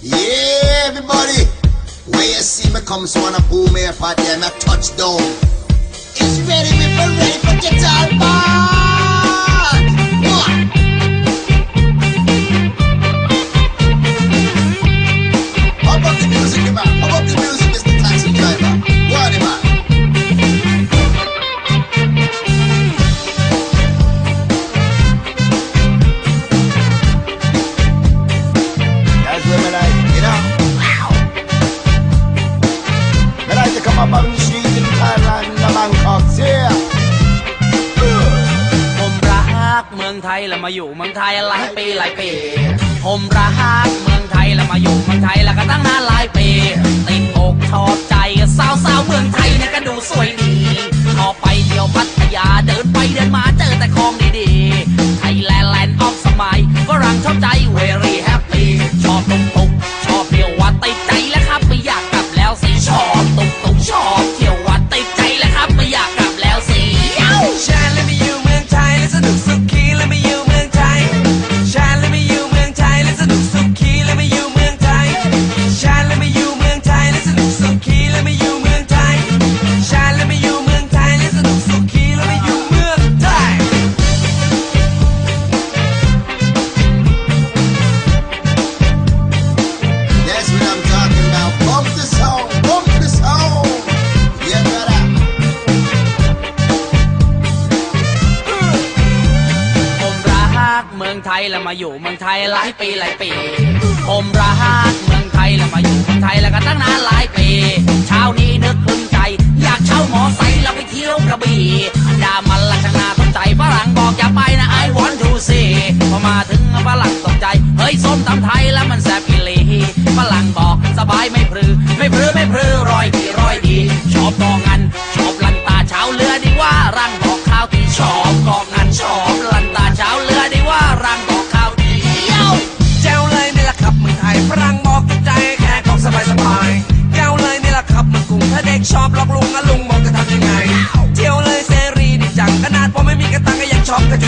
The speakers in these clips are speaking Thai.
Yeah, everybody. Where you see me come, so wanna boom here, party, and I touch down. It's ready, we're ready for guitar bar. มืองไทยแล้วมาอยู่เมืองไทยหลายปีหลายปี ผมรักเมืองไทยแล้วมาอยู่เมืองไทยแล้วก็ตั้งนานหลายปีติดอกชอบใจสาวสาวๆเมืองไทยเนี่ยก็ดูสวย แล้วมาอยู่เมืองไทยหลายปีหลายปี ผมรักเมืองไทยแล้วมาอยู่เมืองไทยแล้วก็ตั้งนานหลายปี เช้านี้นึกครึ้มใจ อยากเช่าหมอไซค์แล้วไปเที่ยวกระบี่ดามันละช่างน่าสนใจฝรั่งบอกอย่าไปนะ I want to see พอมาถึงฝรั่งตกใจ เฮ้ยส้มตำไทยแล้วมันแซ่บอีหลีฝรั่งบอกสบายไม่พรือไม่พรือไม่พรือ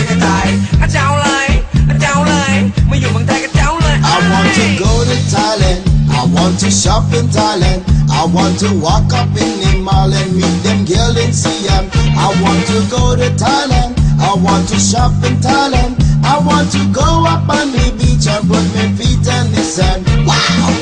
ยังชอบกระจุยกระจายอะเจ้าเลยอะเจ้าเลยมาอยู่เมืองไทยก็เจ้าเลย I want to go to Thailand. I want to shop in Thailand. I want to walk up in the mall and meet them girl in Siam. I want to go to Thailand. I want to shop in Thailand. I want to go up on the beach and put my feet in the sand. Wow!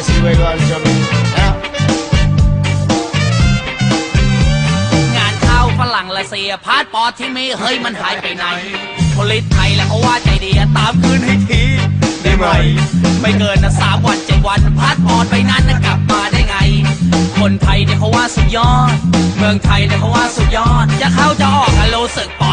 I wanna see where you are, show me. Yeah. งานเข้าฝรั่งละเสียพาสปอร์ตที่มีเฮ้ยมันหายไปไหนผลิตไทยแล้วเขาว่าใจดีอะตามคืนให้ทีได้ไหมไม่เกินนะสามวันเจ็ดวันพาสปอร์ตไปนั้นนะกลับมาได้ไง คนไทยเนี่ยเขาว่าสุดยอด เมืองไทยเนี่ยเขาว่าสุดยอด จะเข้าจะออกอะรู้สึกปอ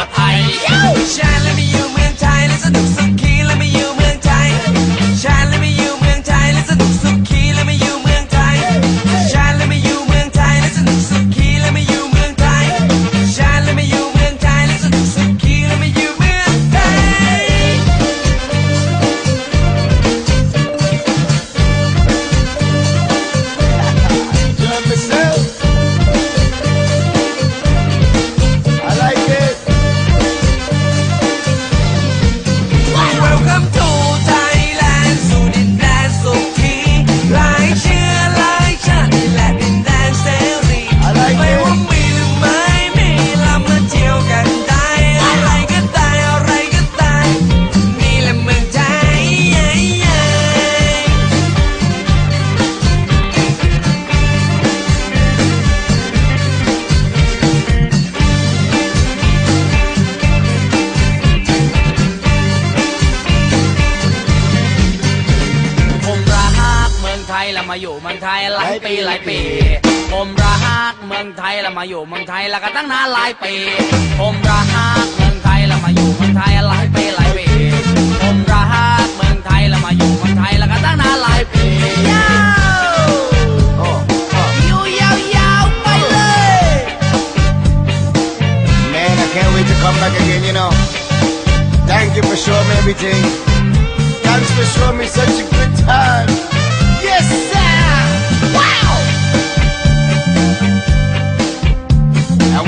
องไทยแล้วมาอยู่เมืองไทยหลายปีหลายปี ผมรักเมืองไทยแล้วมาอยู่เมืองไทยแล้วก็ตั้งนานหลายปี ผมรักเมืองไทยแล้วมาอยู่เมืองไทยหลายปีหลายปี ผมรักเมืองไทยแล้วมาอยู่เมืองไทยแล้วก็ตั้งนานหลายปียาว Oh, oh. อยู่ยาวๆไปเลย Man, I can't wait to come back again, you know. Thank you for showing me everything. Thanks for showing me such a good time.